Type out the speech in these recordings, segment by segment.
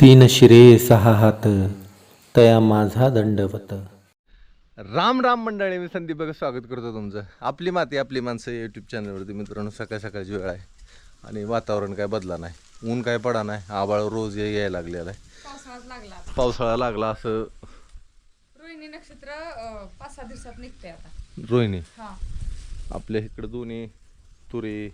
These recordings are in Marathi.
तीन शिरे सहा हात तया माझा दंडवत. राम राम मंडळी मी संदीप बघा स्वागत करतो तुमचं. आपली माती आपली माणसं यूट्यूब चॅनलवरती मित्रांनो सकाळ सकाळची वेळ आहे आणि वातावरण काय बदला नाही. ऊन काय पडा नाही. आबाळ रोज ये- यायला लागलेला आहे. पावसाळा लागला असं रोहिणी नक्षत्र पाच सहा दिवसात निघते आता. रोहिणी? हा. आपल्या इकडं दोन्ही तुरी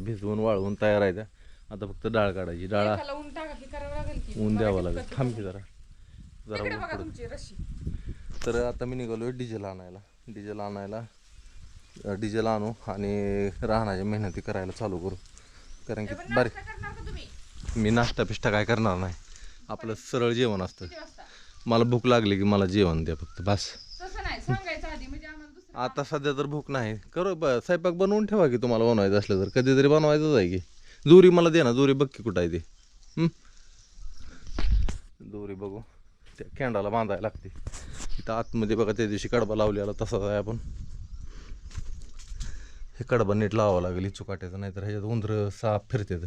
भिजवून वाळवून तयार आहे त्या आता फक्त डाळ काढायची. डाळ एकाला ऊन टाका की करावं लागेल की. ऊन बघा द्यावं लागेल. थांब की. जरा. जरा तिकडे ऊन बघा पडत तुमची रशी. तर आता मी निघालो डिझेल आणायला. डिझेल आणायला डिझेल आणू आणि राहण्याच्या मेहनती करायला चालू करू. कारण की बारीक मी नाश्ता पिष्टा काय करणार नाही. आपलं सरळ जेवण असतं. मला भूक लागली की मला जेवण द्या फक्त बस. म्हणजे आता सध्या तर भूक नाही. करू ब स्वयंपाक बनवून ठेवा की तुम्हाला बनवायचं असलं तर. कधीतरी बनवायचंच आहे की. दोरी मला दे ना जुरी बघ की कुठं आहे ते. दोरी बघू. त्या कॅन्डाला बांधायला लागते. इथं आतमध्ये बघा त्या दिवशी कडबा लावलेला तसाच आहे आपण. हे कडबा नीट लावावं लागेल चुकाट्याचं नाहीतर ह्याच्यात उंदरं साप फिरतात.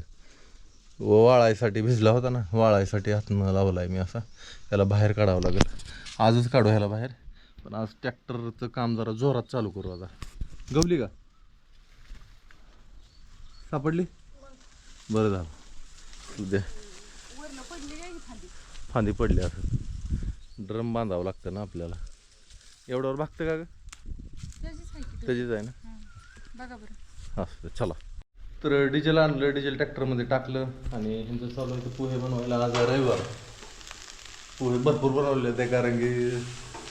वाळायसाठी भिजला होता ना वाळायसाठी हातनं लावला आहे मी असा. त्याला बाहेर काढावं लागेल. आजच काढू ह्याला बाहेर. पण आज ट्रॅक्टरचं काम जरा जोरात चालू करू आता. गवली का? सापडली? बरं झालं. उद्या. फांदी पडली असं ड्रम बांधावं लागतं ना आपल्याला. एवढ्यावर भागतं का त्याचीच आहे ना? हा. असं चला. तर डिझेल आणलं डिझेल ट्रॅक्टरमध्ये टाकलं आणि ह्यांचं चालू आहे पोहे बनवायला. आज रविवार. पोहे भरपूर बनवले ते कारण की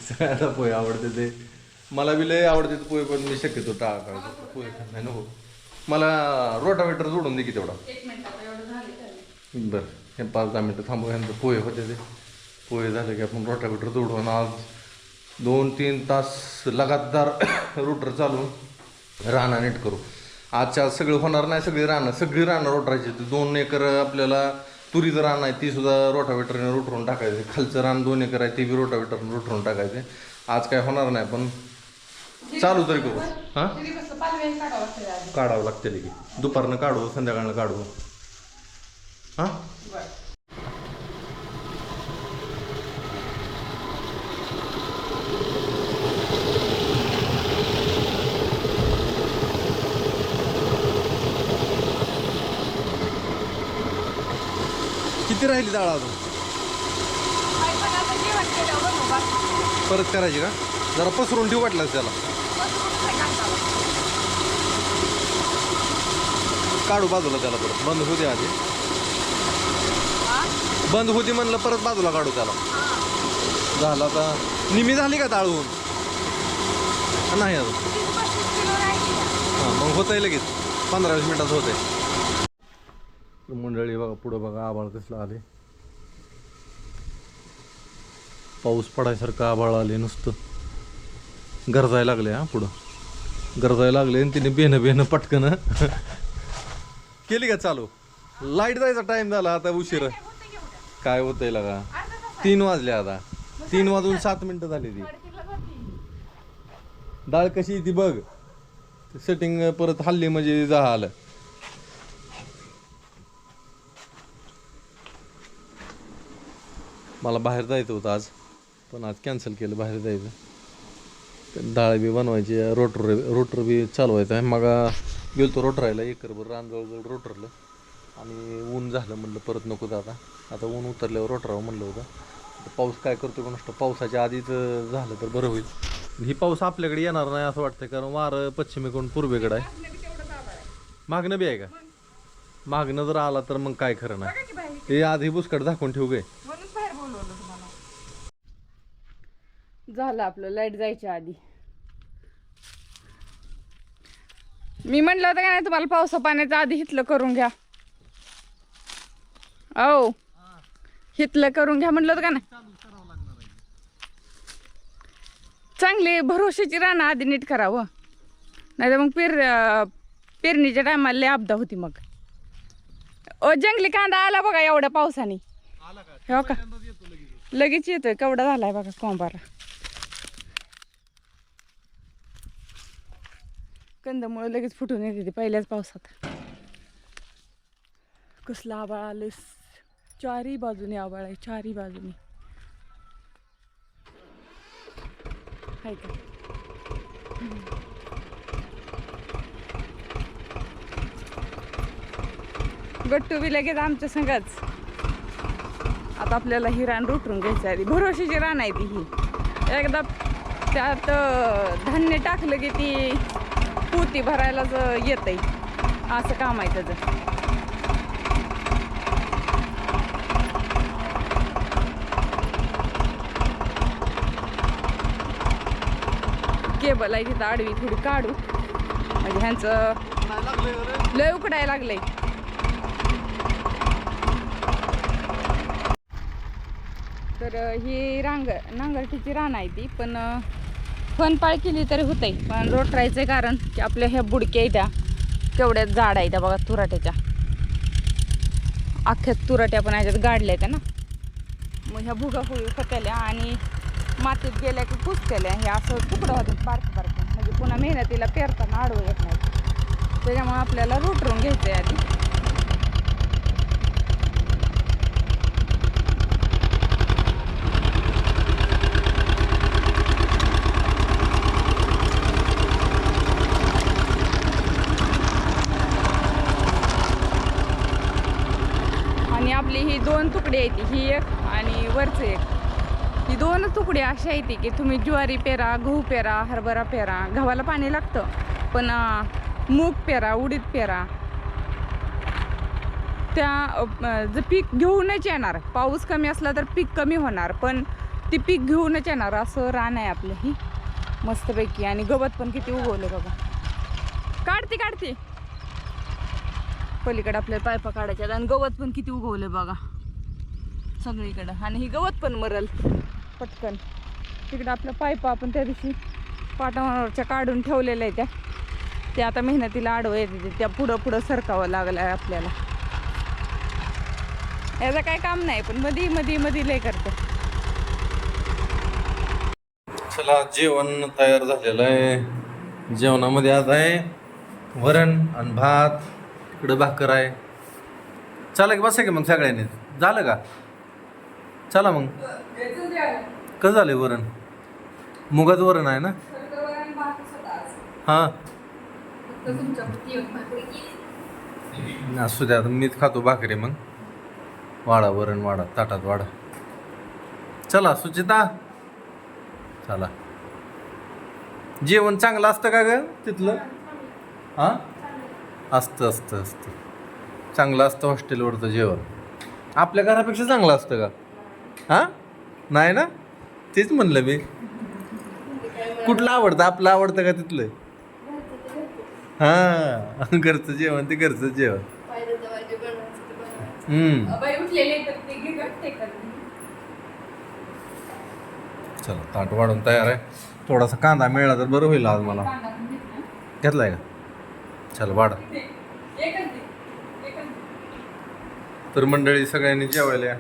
सगळ्यांना पोहे आवडते ते. मला बी लय आवडते पोहे पण मी शक्यतो टाळा पोहे खात नाही नको. मला रोटावेटर जोडून दे की तेवढा. बरं हे पाच दहा मिनटं थांबू ह्यांचं पोहे होते ते. पोहे झाले की आपण रोटावेटर जोडून आज दोन तीन तास लगातार रोटर चालवून राहणं नीट करू. आजच्या आज सगळं होणार नाही सगळी राहणं सगळी राहणं रोटरायची दोन एकर आपल्याला तुरीचं रान आहे ती सुद्धा रोटावेटरने रोटरून टाकायचे. खालचं रान दोन एकर आहे ते बी रोटावेटरने रोटरून टाकायचे. आज काय होणार नाही पण चालू तरी करू. हां? काढावं लागतं की दुपारनं काढू संध्याकाळनं काढू. हां? किती राहिली डाळ अजून. परत करायची का? जरा पसरून ठेवू वाटलं त्याला पसरूनच नाही काढता आलं. काढू बाजूला त्याला परत. बंद होऊ दे आधी. बंद होती म्हणलं परत बाजूला काढू त्याला. झालं आता. निमी झाली का डाळ नाही अजून. हां मग होत आहे लगेच. पंधरा वीस मिनिटात होत आहे मंडळी बघा पुढं बघा आभाळ कसला आले पाऊस पडायसारखं आभाळ आले नुसतं. गरजायला लागले हा पुढं. गरजायला लागले आणि तिने बेहनं बेहनं पटकन केली का चालू? लाइट जायचा टाइम झाला आता उशीर. काय होतंय लागा? अर्धा तीन वाजले आता. तीन वाजून सात मिनिटं झाली ती. डाळ कशी ती बघ. सेटिंग परत हल्ली म्हणजे झालं. मला बाहेर जायचं होतं आज. पण आज कॅन्सल केलं बाहेर जायचं. तर डाळ बी बनवायची रोटर रोटर बी चालवायचं आहे मग गेलतो रोटरायला एकरभर रानजवळजवळ रोटरलं आणि ऊन झालं म्हणलं परत नको दादा. आता ऊन उतरल्यावर रोटरावं म्हणलं होतं. पाऊस काय करतो कोण असतं पावसाच्या आधीच झालं तर बरं होईल. ही पाऊस आपल्याकडे येणार नाही असं वाटतं कारण वारं पश्चिमेकडून पूर्वेकडं आहे. मागणं बी आहे का? मागणं जर आला तर मग काय खरं नाही. ते आधी बुसकट झाकून ठेवू गे. झालं आपलं लाइट जायच्या आधी. मी म्हणलं होतं का नाही तुम्हाला पावसा पाण्याच्या आधी हितलं करून घ्या. औ. हितलं करून घ्या म्हणलं होतं का नाही. चांगली भरोशाची राहणं आधी नीट करावं. नाही तर मग पेर अं, पेरणीच्या टायमाला लय आपदा होती मग. ओ जंगली कांदा आला बघा एवढ्या पावसाने. हो का? लगेच येतोय केवढा झालाय बघा कोंबारा. कंदमुळं लगेच फुटून येते ते पहिल्याच पावसात. कसला आबाळ आलेस चारही बाजूने आबाळ आहे चारही बाजूने. हाय का? गट्टू बी लगेच आमच्या संघाच. आता आपल्याला ही रान रुटून घ्यायची आधी. भरोशीची रान आहे ती ही. एकदा त्यात धान्य टाकलं की ती पोती जर येत आहे असं काम आहे त्याचं. केबल आहे तिथं आडवी थोडी काढू. म्हणजे ह्यांचं लय उकडायला लागलंय. तर ही रांग नांगरटीची रान आहे ती पण फनपाळ केली तरी होतंय. पण रोटरायचं कारण की आपल्या ह्या बुडक्या आहे त्या केवढ्या जाड आहे त्या बघा तुराट्याच्या. अख्ख्या तुराट्या पण ह्याच्यात गाडल्या त्या ना. मग ह्या भुगा होळी फटल्या आणि मातीत गेल्या की कुसतेल्या हे असं तुकडं होतं पार्क बारकं. म्हणजे पुन्हा मेहनतीला पेरताना आडवं येत नाही. त्याच्यामुळे आपल्याला रोटरून घ्यायचं आहे आधी. आणि आपली ही दोन तुकडे आहेत ही एक आणि वरचं एक. ही दोन तुकडे अशी येते की तुम्ही ज्वारी पेरा गहू पेरा हरभरा पेरा गव्हाला पाणी लागतं पण मूग पेरा उडीद पेरा त्या जर पीक घेऊनच येणार पाऊस कमी असला तर पीक कमी होणार पण ती पीक घेऊनच येणार असं रान आहे आपलं ही मस्तपैकी. आणि गवत पण किती उगवलं बघा. काढते काढते. पलीकडे आपल्याला पायपा काढायच्यात आणि गवत पण किती उगवलं बघा. सगळीकडं. आणि ही गवत पण मरल. पटकन. तिकडं आपल्या पायपा आपण त्या दिवशी पाटावरच्या काढून ठेवलेल्या आहे त्या. ते आता मेहनतीला आडवं येते त्या पुढं पुढं सरकावं लागलं आहे आपल्याला. याचं काय काम नाही पण मधी मधी मधी लय करत. चला जेवण तयार झालेलं आहे. जेवणामध्ये आज आहे वरण आणि भात. इकडं भाकर आहे. चला की बसा की मग सगळ्यांनी. झालं का? चला मग. कसं झालंय वरण? मुगाचं वरण आहे ना? हां. असू द्या मीच खातो भाकरी मग. वाडा वरण वाडा ताटात वाडा चला सुचिता. चला. जेवण चांगलं असतं का ग तिथलं? हां? असतं असतं असतं. चांगलं असतं हॉस्टेलवरचं जेवण. आपल्या घरापेक्षा चांगलं असतं का? हां? नाही ना? तेच म्हणलं मी. कुठलं आवडतं? आपलं आवडतं का तिथलं? हां घरचं जेवण ते घरचं जेवण. चला ताट वाढून तयार आहे. थोडासा कांदा मिळाला तर बरं होईल आज मला. घेतलाय का? चल वाढा. तर मंडळी सगळ्यांनी जेवायला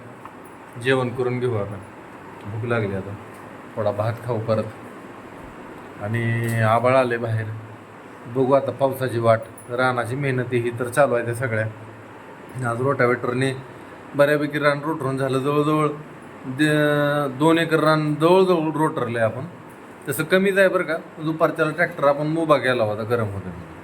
जेवण करून घेऊ आता भूक लागली आता. थोडा भात खाऊ परत. आणि आबाळ आले बाहेर. बघू आता पावसाची वाट. रानाची मेहनती ही तर चालू आहे त्या सगळ्या. आज रोटावेटरने बऱ्यापैकी रान रोटरून झालं जवळजवळ. द- दोन एकर रान जवळजवळ रोटरले आपण. तसं कमीच आहे बरं का. दुपारच्याला ट्रॅक्टर आपण मुभा केला होता गरम होतं.